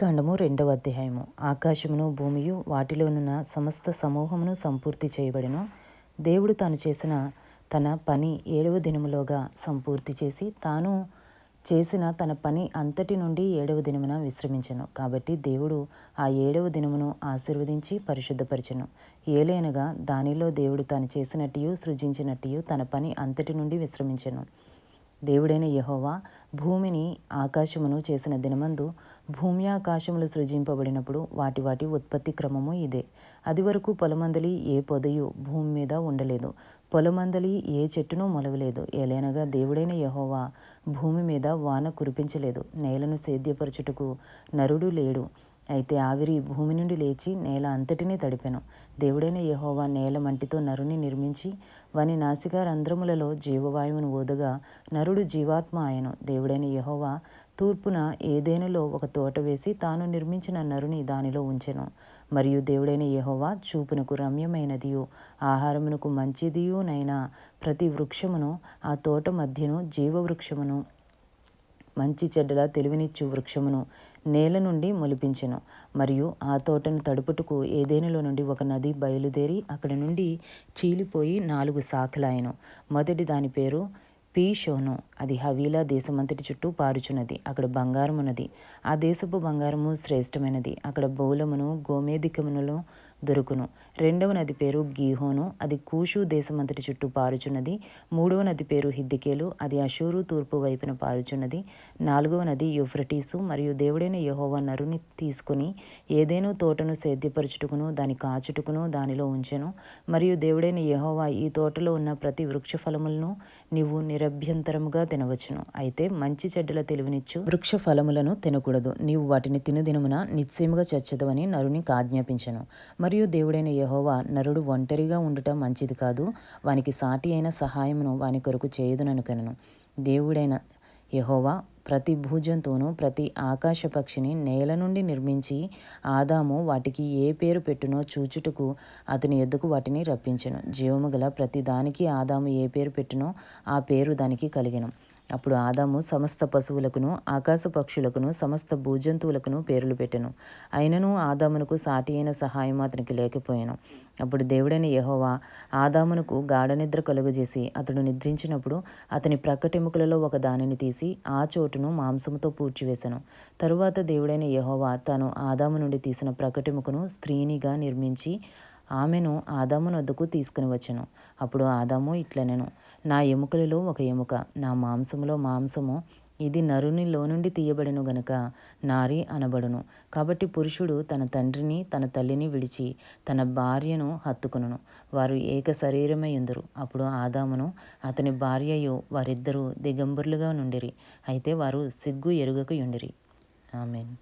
కాండము రెండవ అధ్యాయము. ఆకాశమును భూమియు వాటిలోనున్న సమస్త సమూహమును సంపూర్తి చేయబడిను. దేవుడు తాను చేసిన తన పని ఏడవ దినములోగా సంపూర్తి చేసి తాను చేసిన తన పని అంతటి నుండి ఏడవ దినమున విశ్రమించను. కాబట్టి దేవుడు ఆ ఏడవ దినమును ఆశీర్వదించి పరిశుద్ధపరచను. ఏలైనగా దానిలో దేవుడు తాను చేసినట్టు సృజించినట్టు తన పని అంతటి నుండి విశ్రమించను. దేవుడైన యహోవా భూమిని ఆకాశమును చేసిన దినమందు భూమి ఆకాశములు సృజింపబడినప్పుడు వాటి వాటి ఉత్పత్తి క్రమము ఇదే. అది వరకు పొలమందలి ఏ పొదయు భూమి మీద ఉండలేదు. పొలమందలి ఏ చెట్టును మొలవలేదు. ఏలైనగా దేవుడైన యహోవా భూమి మీద వాన కురిపించలేదు. నేలను సేద్యపరచుటకు నరుడు లేడు. అయితే ఆవిరి భూమి నుండి లేచి నేల అంతటినీ తడిపెను. దేవుడైన యహోవా నేల మంటితో నరుని నిర్మించి వాని నాసిక రంధ్రములలో జీవవాయువును ఓదగా నరుడు జీవాత్మ ఆయను. దేవుడైన యహోవా తూర్పున ఏదేనులో ఒక తోట వేసి తాను నిర్మించిన నరుని దానిలో ఉంచెను. మరియు దేవుడైన యహోవా చూపునకు రమ్యమైనదియు ఆహారమునకు మంచిదియునైనా ప్రతి వృక్షమును ఆ తోట మధ్యను జీవవృక్షమును మంచి చెడ్డల తెలివినిచ్చు వృక్షమును నేల నుండి మొలిపించెను. మరియు ఆ తోటను తడుపుటకు ఏదేనిలో నుండి ఒక నది బయలుదేరి అక్కడి నుండి చీలిపోయి నాలుగు శాఖలాయను మొదటి దాని పేరు పీషోను. అది హవీలా దేశమంతటి చుట్టూ పారుచున్నది. అక్కడ బంగారమున్నది ఆ దేశపు బంగారము శ్రేష్టమైనది. అక్కడ బౌలమును గోమేధికమునులు దొరుకును. రెండవ నది పేరు గీహోను. అది కూషు దేశమంతటి చుట్టూ పారుచున్నది. మూడవ నది పేరు హిద్దికేలు. అది అషూరు తూర్పు వైపున పారుచున్నది. నాలుగవ నది యూఫ్రటీసు. మరియు దేవుడైన యహోవ నరుని తీసుకుని ఏదేనో తోటను సేద్యపరచుటకును దాని కాచుటకును దానిలో ఉంచెను. మరియు దేవుడైన యహోవా ఈ తోటలో ఉన్న ప్రతి వృక్ష ఫలములను నీవు నిరభ్యంతరముగా తినవచ్చును. అయితే మంచి చెడ్డల తెలివినిచ్చు వృక్ష ఫలములను తినకూడదు. నీవు వాటిని తినదినమున నిశ్చయముగా చచ్చదవని నరుని ఆజ్ఞాపించను. మరియు దేవుడైన యహోవా నరుడు ఒంటరిగా ఉండటం మంచిది కాదు. వానికి సాటి అయిన సహాయమును వాని కొరకు చేయుదుననుకనను దేవుడైన యహోవా ప్రతి భూజంతువును ప్రతి ఆకాశ పక్షిని నేల నుండి నిర్మించి ఆదాము వాటికి ఏ పేరు పెట్టునో చూచుటకు అతని ఎద్దుకు వాటిని రప్పించను. జీవము గల ప్రతి దానికి ఆదాము ఏ పేరు పెట్టునో ఆ పేరు దానికి కలిగిన. అప్పుడు ఆదాము సమస్త పశువులకును ఆకాశ పక్షులకును సమస్త భూజంతువులకును పేర్లు పెట్టెను. అయినను ఆదామునకు సాటి అయిన సహాయం అతనికి లేకపోయాను. అప్పుడు దేవుడైన యహోవా ఆదామునకు గాఢనిద్ర కలుగజేసి అతడు నిద్రించినప్పుడు అతని ప్రక్కటెముకలలో ఒక దానిని తీసి ఆ చోటును మాంసంతో పూడ్చివేశాను తరువాత దేవుడైన యహోవా తాను ఆదాము నుండి తీసిన ప్రకటెముకను స్త్రీనిగా నిర్మించి ఆమెను ఆదామును వద్దకు తీసుకుని వచ్చెను. అప్పుడు ఆదాము ఇట్లనెను నా ఎముకలలో ఒక ఎముక నా మాంసములో మాంసము ఇది నరునిలో నుండి తీయబడెను గనుక నారి అనబడును. కాబట్టి పురుషుడు తన తండ్రిని తన తల్లిని విడిచి తన భార్యను హత్తుకును వారు ఏక శరీరమై ఉందరు. అప్పుడు ఆదామును అతని భార్యయు వారిద్దరూ దిగంబరులుగా నుండిరి. అయితే వారు సిగ్గు ఎరుగకు ఉండిరి ఆమెన్.